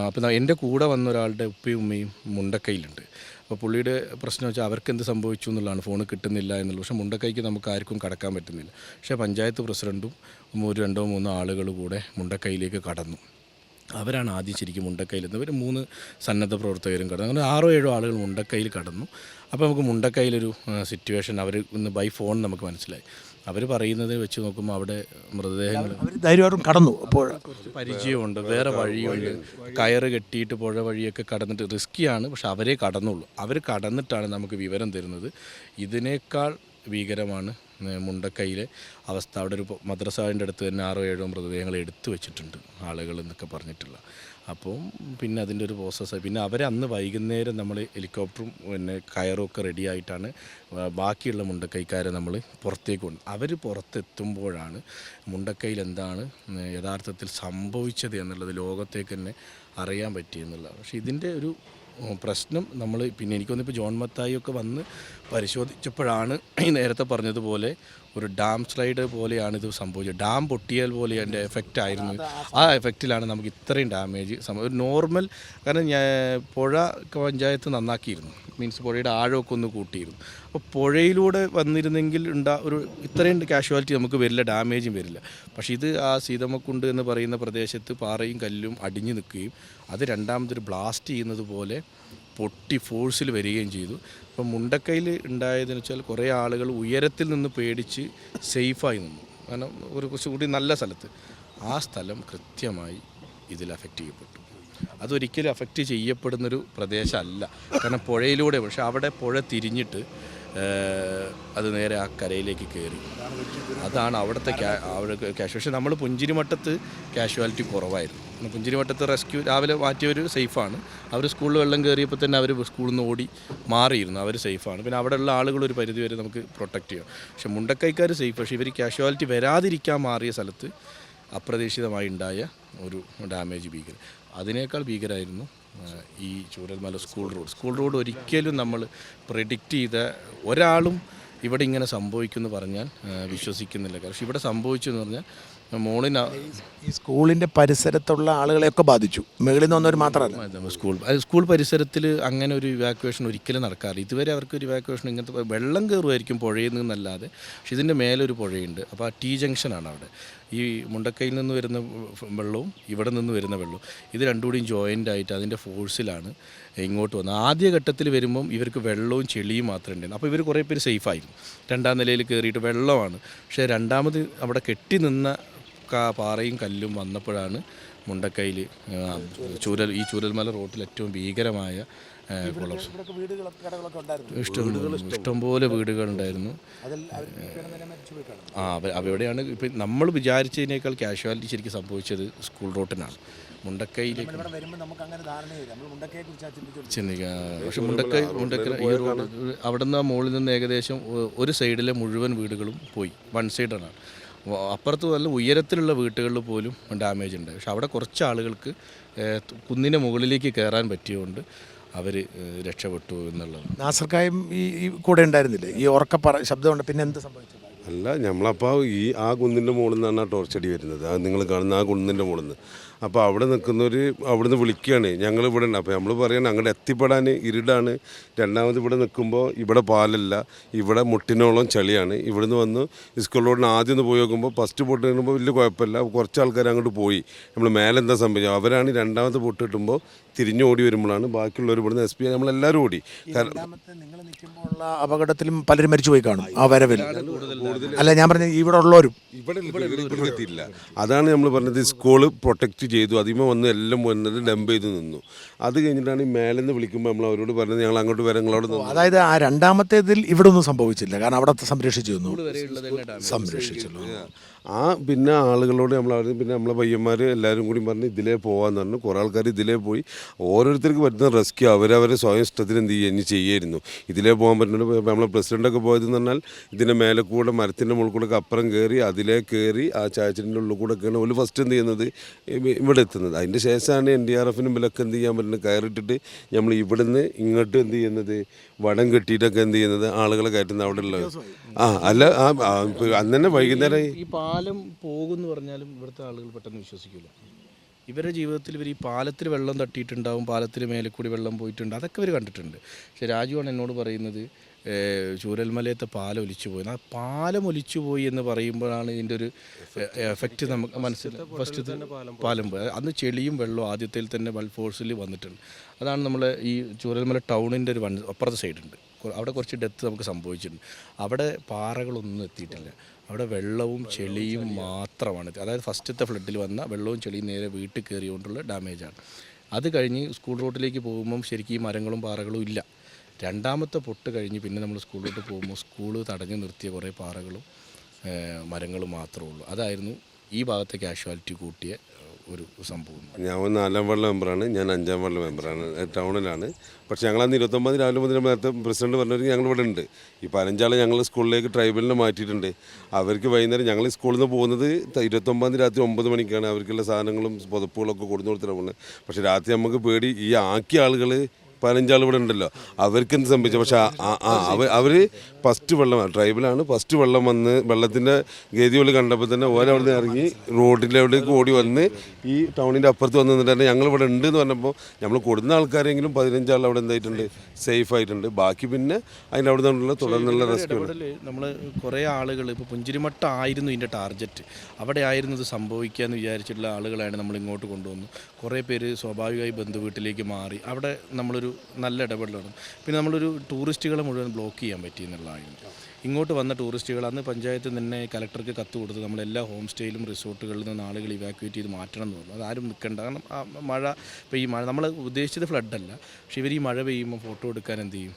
അപ്പോൾ എന്റെ കൂടെ വന്ന ഒരാളുടെ ഉപ്പയും ഉമ്മയും മുണ്ടക്കൈയിലുണ്ട്. അപ്പോൾ പുള്ളിയുടെ പ്രശ്നം വെച്ചാൽ അവർക്ക് എന്ത് സംഭവിച്ചു എന്നുള്ളതാണ്. ഫോൺ കിട്ടുന്നില്ല എന്നുള്ളത്. പക്ഷേ മുണ്ടക്കൈക്ക് നമുക്ക് ആർക്കും കടക്കാൻ പറ്റുന്നില്ല. പക്ഷേ പഞ്ചായത്ത് പ്രസിഡന്റും ഒരു രണ്ടോ മൂന്നോ ആളുകൾ കൂടെ മുണ്ടക്കൈയിലേക്ക് കടന്നു. അവരാണ് ആദ്യം ശരിക്കും മുണ്ടക്കൈയിൽ ഇവർ മൂന്ന് സന്നദ്ധ പ്രവർത്തകരും കടന്നു. അങ്ങനെ ആറോ ഏഴോ ആളുകൾ മുണ്ടക്കൈയിൽ കടന്നു. അപ്പോൾ നമുക്ക് മുണ്ടക്കൈയിലൊരു സിറ്റുവേഷൻ അവർ ഇന്ന് ബൈ ഫോൺ നമുക്ക് മനസ്സിലായി. അവർ പറയുന്നത് വെച്ച് നോക്കുമ്പോൾ അവിടെ മൃതദേഹങ്ങൾ ധൈര്യമായിട്ടും കടന്നു അപ്പോൾ പരിചയമുണ്ട് വേറെ വഴിയുണ്ട്. കയറ് കെട്ടിയിട്ട് പുഴ വഴിയൊക്കെ കടന്നിട്ട് റിസ്ക്കിയാണ് പക്ഷെ അവരെ കടന്നുള്ളൂ. അവർ കടന്നിട്ടാണ് നമുക്ക് വിവരം തരുന്നത്. ഇതിനേക്കാൾ ഭീകരമാണ് മുണ്ടക്കൈയിലെ അവസ്ഥ. അവിടെ ഒരു മദ്രസാവിന്റെ അടുത്ത് തന്നെ ആറോ ഏഴോ മൃതദേഹങ്ങൾ എടുത്തു വെച്ചിട്ടുണ്ട് ആളുകൾ എന്നൊക്കെ പറഞ്ഞിട്ടുള്ള. അപ്പോൾ പിന്നെ അതിന്റെ ഒരു പ്രോസസ്സ് പിന്നെ അവർ അന്ന് വൈകുന്നേരം നമ്മൾ ഹെലികോപ്റ്ററും പിന്നെ കയറും ഒക്കെ റെഡി ആയിട്ടാണ് വ- ബാക്കിയുള്ള മുണ്ടക്കൈക്കാരെ നമ്മൾ പുറത്തേക്ക് കൊണ്ട് അവർ പുറത്തെത്തുമ്പോഴാണ് മുണ്ടക്കൈയിൽ എന്താണ് യഥാർത്ഥത്തിൽ സംഭവിച്ചത് എന്നുള്ളത് ലോകത്തേക്ക് തന്നെ അറിയാൻ പറ്റിയെന്നുള്ളത്. പക്ഷേ ഇതിന്റെ ഒരു പ്രശ്നം. നമ്മൾ പിന്നെ എനിക്കൊന്നിപ്പോൾ ജോൺ മത്തായി ഒക്കെ വന്ന് പരിശോധിച്ചപ്പോഴാണ് ഈ നേരത്തെ പറഞ്ഞതുപോലെ ഒരു ഡാം സ്ലൈഡ് പോലെയാണ് ഇത് സംഭവിച്ചത്. ഡാം പൊട്ടിയാൽ പോലെ അതിന്റെ എഫക്റ്റ് ആയിരുന്നു. ആ എഫക്റ്റിലാണ് നമുക്ക് ഇത്രയും ഡാമേജ് ഒരു നോർമൽ കാരണം ഞാൻ പുഴ പഞ്ചായത്ത് നന്നാക്കിയിരുന്നു. മീൻസ് പുഴയുടെ ആഴമൊക്കെ ഒന്ന് കൂട്ടിയിരുന്നു. അപ്പോൾ പുഴയിലൂടെ വന്നിരുന്നെങ്കിൽ ഉണ്ടാ ഒരു ഇത്രയും കാഷ്വാലിറ്റി നമുക്ക് വരില്ല ഡാമേജും വരില്ല. പക്ഷേ ഇത് ആ സീതമ്മക്കുണ്ട് എന്ന് പറയുന്ന പ്രദേശത്ത് പാറയും കല്ലും അടിഞ്ഞു നിൽക്കുകയും അത് രണ്ടാമതൊരു ബ്ലാസ്റ്റ് ചെയ്യുന്നത് പോലെ പൊട്ടി ഫോഴ്സിൽ വരികയും ചെയ്തു. അപ്പം മുണ്ടക്കയിൽ ഉണ്ടായതെന്ന് വെച്ചാൽ കുറേ ആളുകൾ ഉയരത്തിൽ നിന്ന് പേടിച്ച് സേഫായി നിന്നു. കാരണം ഒരു കുറച്ച് കൂടി നല്ല സ്ഥലത്ത്. ആ സ്ഥലം കൃത്യമായി ഇതിൽ അഫക്റ്റ് ചെയ്യപ്പെട്ടു. അതൊരിക്കലും അഫക്റ്റ് ചെയ്യപ്പെടുന്നൊരു പ്രദേശമല്ല. കാരണം പുഴയിലൂടെ പക്ഷെ അവിടെ പുഴ തിരിഞ്ഞിട്ട് അത് നേരെ ആ കരയിലേക്ക് കയറി അതാണ് അവിടുത്തെ അവിടെ നമ്മൾ പുഞ്ചിരിമട്ടത്ത് കാഷ്വാലിറ്റി കുറവായിരുന്നു. പുഞ്ചിരിമട്ടത്ത് റെസ്ക്യൂ രാവിലെ മാറ്റിയവർ സേഫാണ് അവർ സ്കൂളിൽ വെള്ളം കയറിയപ്പോൾ തന്നെ അവർ സ്കൂളിൽ നിന്ന് ഓടി മാറിയിരുന്നു. അവർ സേഫാണ് പിന്നെ അവിടെയുള്ള ആളുകൾ ഒരു പരിധി വരെ നമുക്ക് പ്രൊട്ടക്റ്റ് ചെയ്യാം. പക്ഷെ മുണ്ടക്കൈക്കാർ സേഫ് പക്ഷേ ഇവർ കാഷ്വാലിറ്റി വരാതിരിക്കാൻ മാറിയ സ്ഥലത്ത് അപ്രതീക്ഷിതമായി ഉണ്ടായ ഒരു ഡാമേജ് ഭീകരം അതിനേക്കാൾ ഭീകരമായിരുന്നു ഈ Chooralmala school road. School road ഒരിക്കലും നമ്മൾ പ്രെഡിക്റ്റ് ചെയ്ത ഒരാളും ഇവിടെ ഇങ്ങനെ സംഭവിക്കുമെന്ന് പറഞ്ഞാൽ വിശ്വസിക്കുന്നില്ല. കാരണം ഇവിടെ സംഭവിച്ചു എന്ന് പറഞ്ഞാൽ മോളിന് ഈ സ്കൂളിന്റെ പരിസരത്തുള്ള ആളുകളെയൊക്കെ ബാധിച്ചു. മുകളിൽ നിന്ന് വന്നവർ മാത്രമല്ല. സ്കൂൾ സ്കൂൾ പരിസരത്തിൽ അങ്ങനെ ഒരു ഇവാക്വേഷൻ ഒരിക്കലും നടക്കാറില്ല. ഇതുവരെ അവർക്ക് ഒരു ഇവാക്വേഷൻ ഇങ്ങനത്തെ വെള്ളം കയറുമായിരിക്കും പുഴയിൽ നിന്നല്ലാതെ പക്ഷെ ഇതിന്റെ മേലൊരു പുഴയുണ്ട്. അപ്പോൾ ആ ടി ജംഗ്ഷനാണ് അവിടെ. ഈ മുണ്ടക്കയിൽ നിന്ന് വരുന്ന വെള്ളവും ഇവിടെ നിന്ന് വരുന്ന വെള്ളവും ഇത് രണ്ടും കൂടിയും ജോയിന്റ് ആയിട്ട് അതിന്റെ ഫോഴ്സിലാണ് ഇങ്ങോട്ട് വന്നത്. ആദ്യ ഘട്ടത്തിൽ വരുമ്പം ഇവർക്ക് വെള്ളവും ചെളിയും മാത്രമേ ഉണ്ടായിരുന്നു അപ്പോൾ ഇവർ കുറേ പേര് സേഫായിരുന്നു രണ്ടാം നിലയിൽ കയറിയിട്ട് വെള്ളമാണ്. പക്ഷേ രണ്ടാമത് അവിടെ കെട്ടി നിന്ന പാറയും കല്ലും വന്നപ്പോഴാണ് മുണ്ടക്കൈയിൽ ചൂരൽ ഈ ചൂരൽമല റോട്ടിൽ ഏറ്റവും ഭീകരമായ കൊളപ്സ്. ഇഷ്ടം ഇഷ്ടംപോലെ വീടുകളുണ്ടായിരുന്നു ആ അവ അവിടെയാണ് ഇപ്പം നമ്മൾ വിചാരിച്ചതിനേക്കാൾ കാഷ്വാലിറ്റി ശരിക്കും സംഭവിച്ചത് സ്കൂൾ റോട്ടിനാണ്. മുണ്ടക്കൈയിലേക്ക് ചിന്തിക്കുക പക്ഷെ മുണ്ടക്കൈ മുണ്ടക്കൈ ഈ റോഡ് അവിടെ നിന്ന് മുകളിൽ നിന്ന് ഏകദേശം ഒരു സൈഡിലെ മുഴുവൻ വീടുകളും പോയി. വൺ സൈഡാണ്. അപ്പുറത്ത് നല്ല ഉയരത്തിലുള്ള വീട്ടുകളിൽ പോലും ഡാമേജ് ഉണ്ട്. പക്ഷെ അവിടെ കുറച്ച് ആളുകൾക്ക് കുന്നിന്റെ മുകളിലേക്ക് കയറാൻ പറ്റിയതുകൊണ്ട് അവർ രക്ഷപ്പെട്ടു എന്നുള്ളത് നാസർക്കായും ഈ കൂടെ ഉണ്ടായിരുന്നില്ലേ? ഈ ഉറക്ക പറ ശബ്ദമുണ്ട് പിന്നെ എന്ത് സംഭവിച്ചു? അല്ല നമ്മളപ്പോൾ ഈ ആ കുന്നിന്റെ മുകളിൽ നിന്നാണ് ടോർച്ചടി വരുന്നത്. അത് നിങ്ങൾ കാണുന്ന ആ കുന്നിന്റെ മുകളിൽ നിന്ന്. അപ്പോൾ അവിടെ നിൽക്കുന്നവർ അവിടുന്ന് വിളിക്കുകയാണ്. ഞങ്ങൾ ഇവിടെ ഉണ്ട് അപ്പോൾ നമ്മൾ പറയണം അങ്ങോട്ട് എത്തിപ്പെടാൻ ഇരുടാണ്. രണ്ടാമത് ഇവിടെ നിൽക്കുമ്പോൾ ഇവിടെ പാലല്ല. ഇവിടെ മുട്ടിനോളം ചളിയാണ്. ഇവിടുന്ന് വന്ന് സ്കൂൾ റോഡിന് ആദ്യം ഒന്ന് പോയി നോക്കുമ്പോൾ ഫസ്റ്റ് പൊട്ട് കിട്ടുമ്പോൾ വലിയ കുഴപ്പമില്ല. കുറച്ച് ആൾക്കാർ അങ്ങോട്ട് പോയി. നമ്മൾ മേലെ എന്താ സംഭവിച്ചത്? അവരാണ് രണ്ടാമത്തെ പൊട്ട് കിട്ടുമ്പോൾ തിരിഞ്ഞ് ഓടി വരുമ്പോഴാണ് ബാക്കിയുള്ളവർ ഇവിടുന്ന് എസ് പി നമ്മളെല്ലാവരും ഓടി. നിങ്ങൾ നിൽക്കുമ്പോഴുള്ള അപകടത്തിലും പലരും മരിച്ചു പോയി കാണും. ആ വരവിൽ. അല്ല ഞാൻ പറഞ്ഞ ഇവിടെ ഉള്ളവരും. ഇവിടെ എത്തിയില്ല അതാണ് നമ്മൾ പറഞ്ഞത്. സ്കൂൾ പ്രൊട്ടക്റ്റ് ചെയ്തു. അതിമ വന്ന് എല്ലാം വന്നത് ഡംപ് ചെയ്ത് നിന്നു. അത് കഴിഞ്ഞിട്ടാണ് ഈ മേലെ നിന്ന് വിളിക്കുമ്പോൾ നമ്മൾ അവരോട് പറഞ്ഞത് ഞങ്ങൾ അങ്ങോട്ട് വരാം നിന്ന് അതായത് ആ രണ്ടാമത്തേതിൽ ഇവിടെ ഒന്നും സംഭവിച്ചില്ല. കാരണം അവിടെ സംരക്ഷിച്ചു. സംരക്ഷിച്ചല്ലോ ആ പിന്നെ ആളുകളോട് നമ്മൾ പിന്നെ നമ്മളെ പയ്യന്മാർ എല്ലാവരും കൂടി പറഞ്ഞ് ഇതിലേ പോകാമെന്ന് പറഞ്ഞു. കുറേ ആൾക്കാർ ഇതിലേ പോയി. ഓരോരുത്തർക്ക് പറ്റുന്ന റെസ്ക്യൂ അവരവരെ സ്വയം ഇഷ്ടത്തിന് എന്ത് ചെയ്യുക ഇനി ചെയ്യായിരുന്നു. ഇതിലേ പോകാൻ പറ്റുന്നുണ്ട് നമ്മളെ പ്രസിഡന്റൊക്കെ പോയതെന്ന് പറഞ്ഞാൽ ഇതിന്റെ മേലെ കൂടെ മരത്തിന്റെ മുകളിൽ കൂടെ അപ്പുറം കയറി അതിലേ കയറി ആ ചായച്ചിന്റെ ഉള്ളിൽ കൂടെ കയറി ഒരു ഫസ്റ്റ് എന്ത് ചെയ്യുന്നത്? ഇവിടെ എത്തുന്നത്. അതിന്റെ ശേഷമാണ് എൻ ഡി ആർ എഫിനും വിലക്ക് എന്ത് ചെയ്യാൻ പറ്റുന്നത്? കയറിയിട്ടിട്ട് നമ്മൾ ഇവിടുന്ന് ഇങ്ങോട്ട് എന്ത് ചെയ്യുന്നത്? വടം കെട്ടിയിട്ടൊക്കെ എന്ത് ചെയ്യുന്നത്? ആളുകളെ കയറ്റുന്ന അവിടെ ഉള്ളത്. ആ അല്ല ആ അന്ന് തന്നെ വൈകുന്നേരം ഈ പാലം പോകുമെന്ന് പറഞ്ഞാലും ഇവിടുത്തെ ആളുകൾ പെട്ടെന്ന് വിശ്വസിക്കില്ല ഇവരുടെ ജീവിതത്തിൽ ഇവർ ഈ പാലത്തിൽ വെള്ളം തട്ടിയിട്ടുണ്ടാവും പാലത്തിൽ മേലെ കൂടി വെള്ളം പോയിട്ടുണ്ട്. അതൊക്കെ ഇവർ കണ്ടിട്ടുണ്ട്. പക്ഷെ രാജുവാണ് എന്നോട് പറയുന്നത് ചൂരൽമലയത്തെ പാലം ഒലിച്ചു പോയി ആ പാലം ഒലിച്ചു പോയി എന്ന് പറയുമ്പോഴാണ് ഇതിന്റെ ഒരു എഫക്റ്റ് നമുക്ക് മനസ്സിലായി ഫസ്റ്റ് പാലം പോയി അന്ന് ചെളിയും വെള്ളവും ആദ്യത്തിൽ തന്നെ ഫോഴ്സിൽ വന്നിട്ടുണ്ട്. അതാണ് നമ്മൾ ഈ ചൂരൽമല ടൗണിന്റെ ഒരു വൺ അപ്പുറത്തെ സൈഡുണ്ട് അവിടെ കുറച്ച് ഡെത്ത് നമുക്ക് സംഭവിച്ചിട്ടുണ്ട്. അവിടെ പാറകളൊന്നും എത്തിയിട്ടില്ല. അവിടെ വെള്ളവും ചെളിയും മാത്രമാണ്. അതായത് ഫസ്റ്റത്തെ ഫ്ലഡിൽ വന്ന വെള്ളവും ചെളിയും നേരെ വീട്ടിൽ കയറിയോണ്ടുള്ള ഡാമേജാണ് അത് കഴിഞ്ഞ് സ്കൂൾ റോഡിലേക്ക് പോകുമ്പം ശരിക്കും ഈ മരങ്ങളും പാറകളും ഇല്ല. രണ്ടാമത്തെ പൊട്ട് കഴിഞ്ഞ് പിന്നെ നമ്മൾ സ്കൂളിലോട്ട് പോകുമ്പോൾ സ്കൂൾ തടഞ്ഞു നിർത്തിയ കുറേ പാറകളും മരങ്ങളും മാത്രമേ ഉള്ളൂ. അതായിരുന്നു ഈ ഭാഗത്തെ കാഷ്വാലിറ്റി കൂട്ടിയ ഒരു സംഭവം. ഞാൻ നാലാം വാർഡ് മെമ്പറാണ് ഞാൻ അഞ്ചാം വാർഡ് മെമ്പറാണ് ടൗണിലാണ്. പക്ഷേ ഞങ്ങളന്ന് ഇരുപത്തൊമ്പത് രാവിലെ മുതൽ നേരത്തെ പ്രസിഡന്റ് പറഞ്ഞവർക്ക് ഞങ്ങൾ ഇവിടെ ഉണ്ട്. ഈ പതിനഞ്ചാളെ ഞങ്ങൾ സ്കൂളിലേക്ക് ട്രൈബലിന് മാറ്റിയിട്ടുണ്ട്. അവർക്ക് വൈകുന്നേരം ഞങ്ങൾ സ്കൂളിൽ നിന്ന് പോകുന്നത് ഇരുപത്തൊമ്പത് രാത്രി ഒമ്പത് മണിക്കാണ്. അവർക്കുള്ള സാധനങ്ങളും പുതപ്പുകളൊക്കെ കൊടുത്തു കൊടുത്തിട്ടാണ് പോകുന്നത്. പക്ഷേ രാത്രി നമുക്ക് പേടി ഈ ആക്കിയ ആളുകൾ പതിനഞ്ചാൾ ഇവിടെ ഉണ്ടല്ലോ. അവർക്ക് എന്ത് സംഭവിച്ചു? പക്ഷെ അവർ അവർ ഫസ്റ്റ് വെള്ളം ട്രൈബലാണ് ഫസ്റ്റ് വെള്ളം വന്ന് വെള്ളത്തിന്റെ ഗതികൾ കണ്ടപ്പോൾ തന്നെ ഓരോ അവിടെ നിന്ന് ഇറങ്ങി റോഡിലേക്ക് ഓടി വന്ന് ഈ ടൗണിന്റെ അപ്പുറത്ത് വന്ന് നിന്നിട്ട് തന്നെ ഞങ്ങൾ ഇവിടെ ഉണ്ട് എന്ന് പറഞ്ഞപ്പോൾ നമ്മൾ കൊടുക്കുന്ന ആൾക്കാരെങ്കിലും പതിനഞ്ചാൾ അവിടെ എന്തായിട്ടുണ്ട്? സേഫ് ആയിട്ടുണ്ട്. ബാക്കി പിന്നെ അതിന്റെ അവിടെ നിന്നുള്ള തുടർന്നുള്ള റെസ്ക്യൂ നമ്മൾ കുറേ ആളുകൾ ഇപ്പോൾ പുഞ്ചിരിമട്ട ആയിരുന്നു ഇതിന്റെ ടാർഗറ്റ് അവിടെ ആയിരുന്നു ഇത് സംഭവിക്കുക എന്ന് വിചാരിച്ചിട്ടുള്ള ആളുകളാണ് നമ്മൾ ഇങ്ങോട്ട് കൊണ്ടുവന്നു കുറേ പേര് സ്വാഭാവികമായി ബന്ധു വീട്ടിലേക്ക് മാറി. അവിടെ നമ്മളൊരു നല്ല ഇടപെടലാണ്. പിന്നെ നമ്മളൊരു ടൂറിസ്റ്റുകളെ മുഴുവൻ ബ്ലോക്ക് ചെയ്യാൻ പറ്റി എന്നുള്ളതായിരുന്നു. ഇങ്ങോട്ട് വന്ന ടൂറിസ്റ്റുകൾ അന്ന് പഞ്ചായത്ത് തന്നെ കലക്ടർക്ക് കത്ത് കൊടുത്ത് നമ്മളെല്ലാ ഹോം സ്റ്റേയിലും റിസോർട്ടുകളിൽ നിന്ന് ആളുകൾ ഇവാക്യുവേറ്റ് ചെയ്ത് മാറ്റണം എന്ന് പറഞ്ഞു. അതാരും നിൽക്കേണ്ട. കാരണം ആ മഴ ഈ മഴ നമ്മൾ ഉദ്ദേശിച്ചത് ഫ്ലഡല്ല. പക്ഷേ ഇവർ ഈ മഴ പെയ്യുമ്പോൾ ഫോട്ടോ എടുക്കാൻ എന്ത് ചെയ്യും?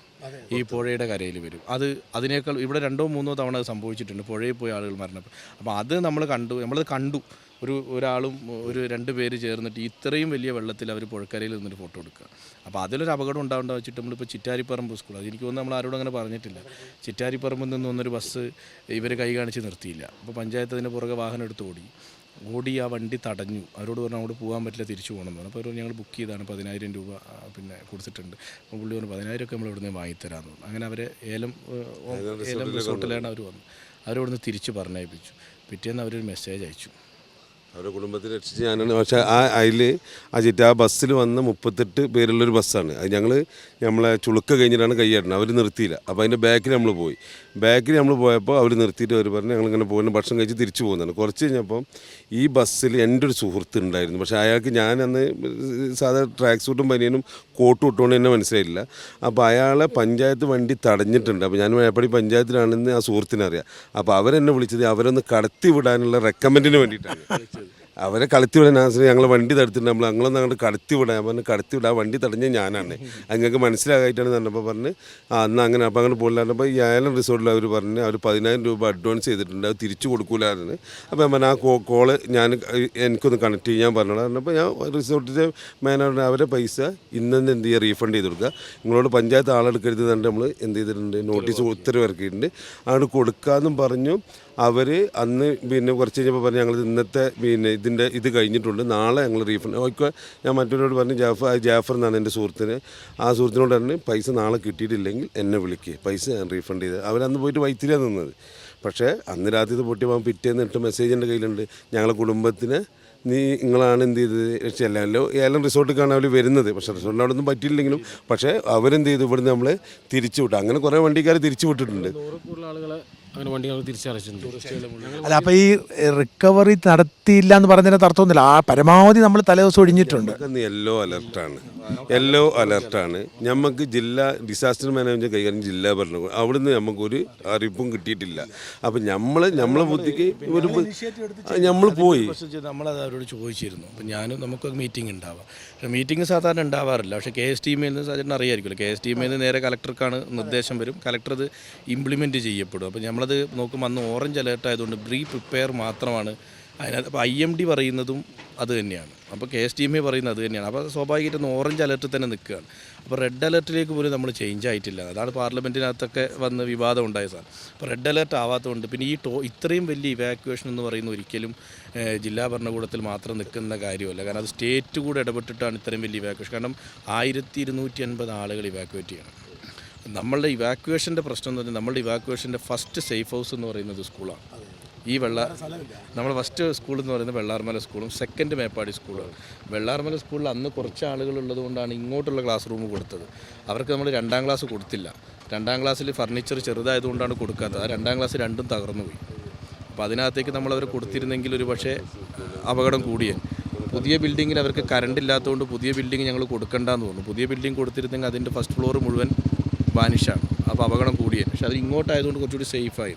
ഈ പുഴയുടെ കരയിൽ വരും. അത് അതിനേക്കാൾ ഇവിടെ രണ്ടോ മൂന്നോ തവണ അത് സംഭവിച്ചിട്ടുണ്ട്. പുഴയിൽ പോയി ആളുകൾ മരണപ്പെട്ടു. അപ്പോൾ അത് നമ്മൾ കണ്ടു. നമ്മളത് കണ്ടു. ഒരു ഒരാളും ഒരു രണ്ട് പേര് ചേർന്നിട്ട് ഇത്രയും വലിയ വെള്ളത്തിൽ അവർ പുഴക്കരയിൽ നിന്നൊരു ഫോട്ടോ എടുക്കുക. അപ്പോൾ അതിലൊരു അപകടം ഉണ്ടാവേണ്ട വെച്ചിട്ട് നമ്മളിപ്പോൾ ചിറ്റാരിപ്പറമ്പ് സ്കൂൾ അത് എനിക്ക് തോന്നുന്നു നമ്മൾ ആരോടും അങ്ങനെ പറഞ്ഞിട്ടില്ല. ചിറ്റാരിപ്പറമ്പിൽ നിന്ന് വന്നൊരു ബസ് ഇവർ കൈ കാണിച്ച് നിർത്തിയില്ല. അപ്പോൾ പഞ്ചായത്ത് അതിന് പുറകെ വാഹനം എടുത്ത് ഓടി. ഓടി ആ വണ്ടി തടഞ്ഞു. അവരോട് പറഞ്ഞു അവിടെ പോകാൻ പറ്റില്ല തിരിച്ചു പോകണം എന്ന് പറഞ്ഞു. അപ്പോൾ ഞങ്ങൾ ബുക്ക് ചെയ്താണ് പതിനായിരം രൂപ പിന്നെ കൊടുത്തിട്ടുണ്ട്. അപ്പോൾ പുള്ളി പറഞ്ഞു പതിനായിരം ഒക്കെ നമ്മൾ ഇവിടുന്ന് വാങ്ങിത്തരാമെന്ന് പറഞ്ഞു. അങ്ങനെ അവരെ ഏലം ഏലം റിസോർട്ടിലാണ് അവർ വന്നത്. അവരവിടുന്ന് തിരിച്ച് പറഞ്ഞയപ്പിച്ചു. പിറ്റേന്ന് അവരൊരു മെസ്സേജ് അയച്ചു. അവരുടെ കുടുംബത്തെ രക്ഷിച്ച് ഞാനാണ്. പക്ഷേ ആ അതിൽ ആ ചിറ്റ ആ ബസ്സിൽ വന്ന മുപ്പത്തെട്ട് പേരുള്ളൊരു ബസ്സാണ്. അത് ഞങ്ങൾ നമ്മളെ ചുളുക്ക കഴിഞ്ഞിട്ടാണ് കൈയാടുന്നത് അവർ നിർത്തിയില്ല. അപ്പോൾ അതിന്റെ ബാക്കിൽ നമ്മൾ പോയി. ബാക്കിൽ നമ്മൾ പോയപ്പോൾ അവർ നിർത്തിയിട്ട് അവർ പറഞ്ഞു ഞങ്ങളിങ്ങനെ പോകുന്ന ഭക്ഷണം കഴിച്ച് തിരിച്ചു പോകുന്നതാണ്. കുറച്ച് കഴിഞ്ഞപ്പം ഈ ബസ്സിൽ എന്റെ ഒരു സുഹൃത്ത് ഉണ്ടായിരുന്നു. പക്ഷേ അയാൾക്ക് ഞാൻ അന്ന് സാധാരണ ട്രാക്ക് സൂട്ടും പനിയനും കോട്ടും ഇട്ടുകൊണ്ട് തന്നെ മനസ്സിലായില്ല. അപ്പോൾ അയാളെ പഞ്ചായത്ത് വണ്ടി തടഞ്ഞിട്ടുണ്ട്. അപ്പോൾ ഞാൻ മേപ്പടി പഞ്ചായത്തിലാണെന്ന് ആ സുഹൃത്തിനറിയാം. അപ്പോൾ അവരെന്നെ വിളിച്ചത് അവരൊന്ന് കടത്തി വിടാനുള്ള റെക്കമെൻഡിന് വേണ്ടിയിട്ടാണ്. അവരെ കടത്തി വിടാൻ ഞങ്ങൾ വണ്ടി തടുത്തിട്ടുണ്ട്. നമ്മൾ ഞങ്ങളൊന്നും അങ്ങോട്ട് കടത്തി വിടാൻ പറഞ്ഞു കടത്തി വിടാൻ വണ്ടി തടഞ്ഞ ഞാനാണ്. അങ്ങനെ മനസ്സിലാകായിട്ടാണ് പറഞ്ഞപ്പോൾ പറഞ്ഞ് ആ അന്ന് അങ്ങനെ അപ്പോൾ അങ്ങനെ പോകില്ലാണ്ടപ്പോൾ ഈ ആയാലും റിസോർട്ടിൽ അവർ പറഞ്ഞ് അവർ പതിനായിരം രൂപ അഡ്വാൻസ് ചെയ്തിട്ടുണ്ട്. അത് തിരിച്ചു കൊടുക്കൂലായിരുന്നു അപ്പോൾ ഞാൻ ആ കോൾ ഞാൻ എനിക്കൊന്ന് കണക്ട് ചെയ്യാൻ പറഞ്ഞോളാം. പറഞ്ഞപ്പോൾ ഞാൻ റിസോർട്ടിന്റെ മാനേജർ അവരെ പൈസ ഇന്നെന്ന് എന്ത് ചെയ്യുക റീഫണ്ട് ചെയ്ത് കൊടുക്കുക. നിങ്ങളോട് പഞ്ചായത്ത് ആളെടുക്കരുത് തന്നെ നമ്മൾ എന്ത് ചെയ്തിട്ടുണ്ട് നോട്ടീസ് ഉത്തരവ് ഇറക്കിയിട്ടുണ്ട് അങ്ങോട്ട് കൊടുക്കാമെന്നും പറഞ്ഞു. അവർ അന്ന് പിന്നെ കുറച്ച് കഴിഞ്ഞപ്പോൾ പറഞ്ഞു ഞങ്ങൾ ഇന്നത്തെ പിന്നെ ഇതിന്റെ ഇത് കഴിഞ്ഞിട്ടുണ്ട്. നാളെ ഞങ്ങൾ റീഫണ്ട് ഓക്കെ ഞാൻ മറ്റൊരാളോട് പറഞ്ഞു ജാഫർ ജാഫർ എന്നാണ് എന്റെ സുഹൃത്തിന്. ആ സുഹൃത്തിനോട് പറഞ്ഞു പൈസ നാളെ കിട്ടിയിട്ടില്ലെങ്കിൽ എന്നെ വിളിക്കുക പൈസ ഞാൻ റീഫണ്ട് ചെയ്ത് അവരന്ന് പോയിട്ട് വൈത്തിരിയാണ് നിന്നത്. പക്ഷേ അന്ന് രാത്രി ഇത് പൊട്ടിയപ്പോൾ പിറ്റേന്ന് ഇട്ട് മെസ്സേജ് എന്റെ കയ്യിലുണ്ട്. ഞങ്ങളെ കുടുംബത്തിന് നീ നിങ്ങളാണ് എന്ത് ചെയ്തത്? എല്ലാവരും ഏലം റിസോർട്ടിലേക്കാണ് അവർ വരുന്നത്. പക്ഷേ റിസോർട്ടിൽ അവിടെ ഒന്നും പറ്റിയില്ലെങ്കിലും പക്ഷേ അവരെന്ത് ചെയ്തു? ഇവിടുന്ന് നമ്മൾ തിരിച്ചു വിട്ടു. അങ്ങനെ കുറേ വണ്ടിക്കാർ തിരിച്ചു വിട്ടിട്ടുണ്ട്. അങ്ങനെ വണ്ടി ഞങ്ങൾ തിരിച്ചടച്ചിട്ടുണ്ട് അല്ല അപ്പോൾ ഈ റിക്കവറി നടത്തിയില്ല എന്ന് പറഞ്ഞതിന് അർത്ഥമൊന്നുമില്ല. ആ പരമാവധി നമ്മൾ തലേദിവസം ഒഴിഞ്ഞിട്ടുണ്ട്. യെല്ലോ അലർട്ടാണ് യെല്ലോ അലർട്ടാണ് നമുക്ക് ജില്ലാ ഡിസാസ്റ്റർ മാനേജ്മെന്റ് കൈകാര്യം ജില്ലാ ഭരണകൂടം അവിടുന്ന് നമുക്കൊരു അറിയിപ്പും കിട്ടിയിട്ടില്ല. അപ്പം നമ്മൾ നമ്മളെ ബുദ്ധിക്ക് ഒരു നമ്മൾ പോയി നമ്മൾ നമ്മളത് അവരോട് ചോദിച്ചിരുന്നു. അപ്പം ഞാനും നമുക്ക് മീറ്റിംഗ് ഉണ്ടാവാം. പക്ഷേ മീറ്റിംഗ് സാധാരണ ഉണ്ടാവാറില്ല. പക്ഷേ കെ എസ് ടി എമ്മിൽ നിന്ന് സാധാരണ അറിയായിരിക്കുമല്ലോ. കെ എസ് ടി എമ്മിൽ നിന്ന് നേരെ കലക്ടർക്കാണ് നിർദ്ദേശം വരും. കലക്ടർ അത് ഇംപ്ലിമെന്റ് ചെയ്യപ്പെടും. അപ്പോൾ നമ്മളത് നോക്കുമ്പോൾ അന്ന് ഓറഞ്ച് അലേർട്ട് ആയതുകൊണ്ട് ബ്രീ പ്രിപ്പയർ മാത്രമാണ്. അതിനകത്ത് അപ്പോൾ ഐ എം ഡി പറയുന്നതും അത് തന്നെയാണ്. അപ്പോൾ K S T M A പറയുന്നത് അത് തന്നെയാണ്. അപ്പോൾ സ്വാഭാവികമായിട്ടും ഓറഞ്ച് അലർട്ടിൽ തന്നെ നിൽക്കുകയാണ്. അപ്പോൾ റെഡ് അലർട്ടിലേക്ക് പോലും നമ്മൾ ചേഞ്ച് ആയിട്ടില്ല. അതാണ് പാർലമെന്റിനകത്തൊക്കെ വന്ന് വിവാദം ഉണ്ടായ സാർ. അപ്പോൾ റെഡ് അലർട്ട് ആവാത്തതുകൊണ്ട് പിന്നെ ഈ ടോ ഇത്രയും വലിയ ഇവാക്യുവേഷൻ എന്ന് പറയുന്ന ഒരിക്കലും ജില്ലാ ഭരണകൂടത്തിൽ മാത്രം നിൽക്കുന്ന കാര്യമല്ല. കാരണം അത് സ്റ്റേറ്റ് കൂടെ ഇടപെട്ടിട്ടാണ് ഇത്രയും വലിയ ഇവാക്യുവേഷൻ കാരണം ആയിരത്തി ഇരുന്നൂറ്റി അൻപത് ആളുകൾ ഇവാക്യുവേറ്റ് ചെയ്യണം. നമ്മളുടെ ഇവാക്യുവേഷന്റെ പ്രശ്നം എന്ന് പറഞ്ഞാൽ നമ്മളുടെ ഇവാക്യുവേഷന്റെ ഫസ്റ്റ് സേഫ് ഹൗസ് എന്ന് പറയുന്നത് സ്കൂളാണ് ഈ വെള്ള നമ്മൾ ഫസ്റ്റ് സ്കൂൾ എന്ന് പറയുന്നത് വെള്ളാർമല സ്കൂളും സെക്കൻഡ് മേപ്പാടി സ്കൂളും വെള്ളാർമല സ്കൂളിൽ അന്ന് കുറച്ച് ആളുകൾ ഉള്ളതുകൊണ്ടാണ് ഇങ്ങോട്ടുള്ള ക്ലാസ് റൂം കൊടുത്തത്. അവർക്ക് നമ്മൾ രണ്ടാം ക്ലാസ് കൊടുത്തില്ല. രണ്ടാം ക്ലാസ്സിൽ ഫർണിച്ചർ ചെറുതായതുകൊണ്ടാണ് കൊടുക്കാത്തത്. ആ രണ്ടാം ക്ലാസ് രണ്ടും തകർന്നു പോയി. അപ്പോൾ അതിനകത്തേക്ക് നമ്മൾ അവർ കൊടുത്തിരുന്നെങ്കിൽ ഒരു പക്ഷേ അപകടം കൂടിയേ. പുതിയ ബിൽഡിങ്ങിൽ അവർക്ക് കറണ്ട് ഇല്ലാത്തതുകൊണ്ട് പുതിയ ബിൽഡിംഗ് ഞങ്ങൾ കൊടുക്കേണ്ടെന്ന് തോന്നുന്നു. പുതിയ ബിൽഡിംഗ് കൊടുത്തിരുന്നെങ്കിൽ അതിന്റെ ഫസ്റ്റ് ഫ്ലോർ മുഴുവൻ വാനിഷാണ് അപ്പോൾ അപകടം കൂടിയാണ് പക്ഷെ അത് ഇങ്ങോട്ടായതുകൊണ്ട് കുറച്ചുകൂടി സേഫായി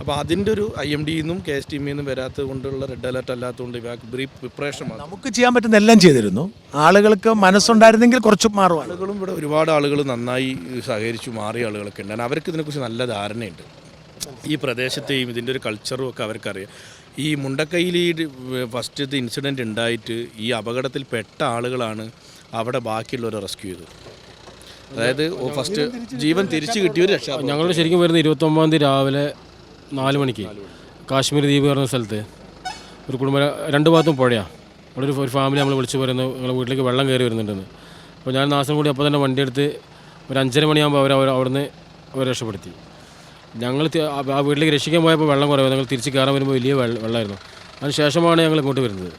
അപ്പോൾ അതിന്റെ ഒരു ഐ എം ഡിയിൽ കെ എസ് ടി നിന്നും വരാത്തത് കൊണ്ടുള്ള റെഡ് അലർട്ട് അല്ലാത്തതുകൊണ്ട് ഇവർക്ക് ബ്രീഫ് പ്രിപ്പറേഷൻ നമുക്ക് ചെയ്യാൻ പറ്റുന്ന എല്ലാം ചെയ്തിരുന്നു. ആളുകൾക്ക് മനസ്സുണ്ടായിരുന്നെങ്കിൽ കുറച്ച് മാറും ആളുകളും ഇവിടെ ഒരുപാട് ആളുകൾ നന്നായി സഹകരിച്ചു മാറിയ ആളുകളൊക്കെ ഉണ്ട്. കാരണം അവർക്ക് ഇതിനെക്കുറിച്ച് നല്ല ധാരണയുണ്ട്. ഈ പ്രദേശത്തെയും ഇതിന്റെ ഒരു കൾച്ചറും ഒക്കെ അവർക്കറിയാം. ഈ മുണ്ടക്കൈയിൽ ഫസ്റ്റ് ഫസ്റ്റത്തെ ഇൻസിഡന്റ് ഉണ്ടായിട്ട് ഈ അപകടത്തിൽ പെട്ട ആളുകളാണ് അവിടെ ബാക്കിയുള്ളവരെ റെസ്ക്യൂ ചെയ്തത്. അതായത് ഫസ്റ്റ് ജീവൻ തിരിച്ചു കിട്ടിയ ഒരു രക്ഷാ ഞങ്ങൾ ശരിക്കും വരുന്ന ഇരുപത്തൊമ്പതാം തീയതി രാവിലെ നാല് മണിക്ക്. കാശ്മീർ ദ്വീപ് പറഞ്ഞ സ്ഥലത്ത്. ഒരു കുടുംബ രണ്ട് ഭാഗത്തും പുഴയാണ് അവിടെ ഒരു ഒരു ഫാമിലി നമ്മൾ വിളിച്ച് പറയുന്നു നിങ്ങളുടെ വീട്ടിലേക്ക് വെള്ളം കയറി വരുന്നുണ്ടെന്ന്. അപ്പോൾ ഞാൻ നാസം കൂടി അപ്പോൾ തന്നെ വണ്ടി എടുത്ത് ഒരു അഞ്ചര മണിയാകുമ്പോൾ അവർ അവർ അവിടുന്ന് അവർ രക്ഷപ്പെടുത്തി. ഞങ്ങൾ ആ വീട്ടിലേക്ക് രക്ഷിക്കാൻ പോയപ്പോൾ വെള്ളം കുറവ്. ഞങ്ങൾ തിരിച്ച് കയറാൻ വരുമ്പോൾ വലിയ വെള്ളം വെള്ളമായിരുന്നു അതിന് ശേഷമാണ് ഞങ്ങൾ ഇങ്ങോട്ട് വരുന്നത്.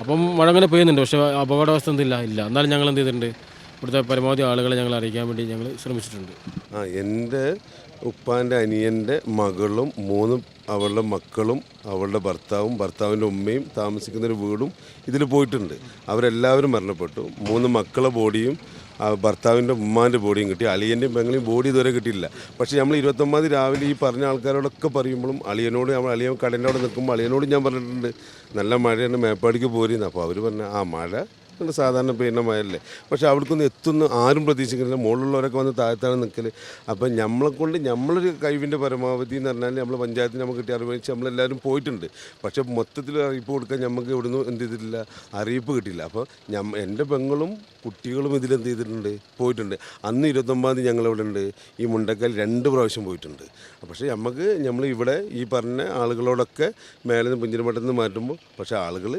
അപ്പം മഴ അങ്ങനെ പെയ്യുന്നുണ്ട്. പക്ഷേ അപകടാവസ്ഥ എന്തില്ല ഇല്ല. എന്നാലും ഞങ്ങൾ എന്ത് ചെയ്തിട്ടുണ്ട്? ഇവിടുത്തെ പരമാവധി ആളുകളെ ഞങ്ങൾ അറിയിക്കാൻ വേണ്ടി ഞങ്ങൾ ശ്രമിച്ചിട്ടുണ്ട്. ആ എന്റെ ഉപ്പാന്റെ അനിയന്റെ മകളും മൂന്ന് അവളുടെ മക്കളും അവളുടെ ഭർത്താവും ഭർത്താവിന്റെ ഉമ്മയും താമസിക്കുന്ന ഒരു വീടും ഇതിൽ പോയിട്ടുണ്ട്. അവരെല്ലാവരും മരണപ്പെട്ടു. മൂന്ന് മക്കളെ ബോഡിയും ഭർത്താവിന്റെ ഉമ്മാന്റെ ബോഡിയും കിട്ടി. അളിയന്റെയും പെങ്ങളെയും ബോഡി ഇതുവരെ കിട്ടിയില്ല. പക്ഷേ നമ്മൾ ഇരുപത്തൊമ്പത് രാവിലെ ഈ പറഞ്ഞ ആൾക്കാരോടൊക്കെ പറയുമ്പോഴും അളിയനോട് നമ്മൾ അളിയൻ കടലിന്റെ അവിടെ നിൽക്കുമ്പോൾ അളിയനോട് ഞാൻ പറഞ്ഞിട്ടുണ്ട് നല്ല മഴയാണ് മേപ്പാടിക്ക് പോരുന്നത് അപ്പോൾ അവർ പറഞ്ഞു ആ മഴ പിന്നെ സാധാരണ പീഡനമായല്ലേ പക്ഷേ അവിടേക്കൊന്നും എത്തുന്ന ആരും പ്രതീക്ഷിക്കുന്നില്ല. മുകളിലുള്ളവരൊക്കെ വന്ന് താഴ്ത്താണ് നിൽക്കൽ അപ്പം നമ്മളെ കൊണ്ട് നമ്മളൊരു കഴിവിന്റെ പരമാവധി എന്ന് പറഞ്ഞാൽ നമ്മൾ പഞ്ചായത്തിന് നമുക്ക് കിട്ടിയ അറിവ് വെച്ച് നമ്മളെല്ലാവരും പോയിട്ടുണ്ട്. പക്ഷേ മൊത്തത്തിൽ അറിയിപ്പ് കൊടുക്കാൻ നമുക്ക് ഇവിടുന്ന് എന്ത് ചെയ്തിട്ടില്ല? അറിയിപ്പ് കിട്ടിയില്ല. അപ്പോൾ ഞാൻ എന്റെ പെങ്ങളും കുട്ടികളും ഇതിലെന്ത് ചെയ്തിട്ടുണ്ട്? പോയിട്ടുണ്ട്. അന്ന് ഇരുപത്തൊമ്പതാം തീയതി ഞങ്ങളിവിടെ ഉണ്ട്. ഈ മുണ്ടക്കൽ രണ്ട് പ്രാവശ്യം പോയിട്ടുണ്ട്. പക്ഷേ നമുക്ക് നമ്മൾ ഇവിടെ ഈ പറഞ്ഞ ആളുകളോടൊക്കെ മേലെ നിന്ന് പുഞ്ചിരമട്ടത്തിൽ നിന്ന് മാറ്റുമ്പോൾ പക്ഷേ ആളുകൾ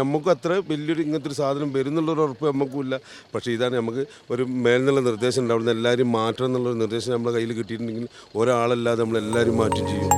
നമുക്ക് അത്ര വലിയൊരു ഇങ്ങനത്തെ ഒരു സാധനം വരുന്നുള്ളൊരു ഉറപ്പ് നമുക്കുമില്ല. പക്ഷേ ഇതാണ് നമുക്ക് ഒരു മേലെന്നുള്ള നിർദ്ദേശം ഉണ്ട് അവിടുന്ന് എല്ലാവരും മാറ്റണം എന്നുള്ളൊരു നിർദ്ദേശം നമ്മുടെ കയ്യിൽ കിട്ടിയിട്ടുണ്ടെങ്കിൽ ഒരാളല്ലാതെ നമ്മളെല്ലാവരും മാറ്റും ചെയ്യും.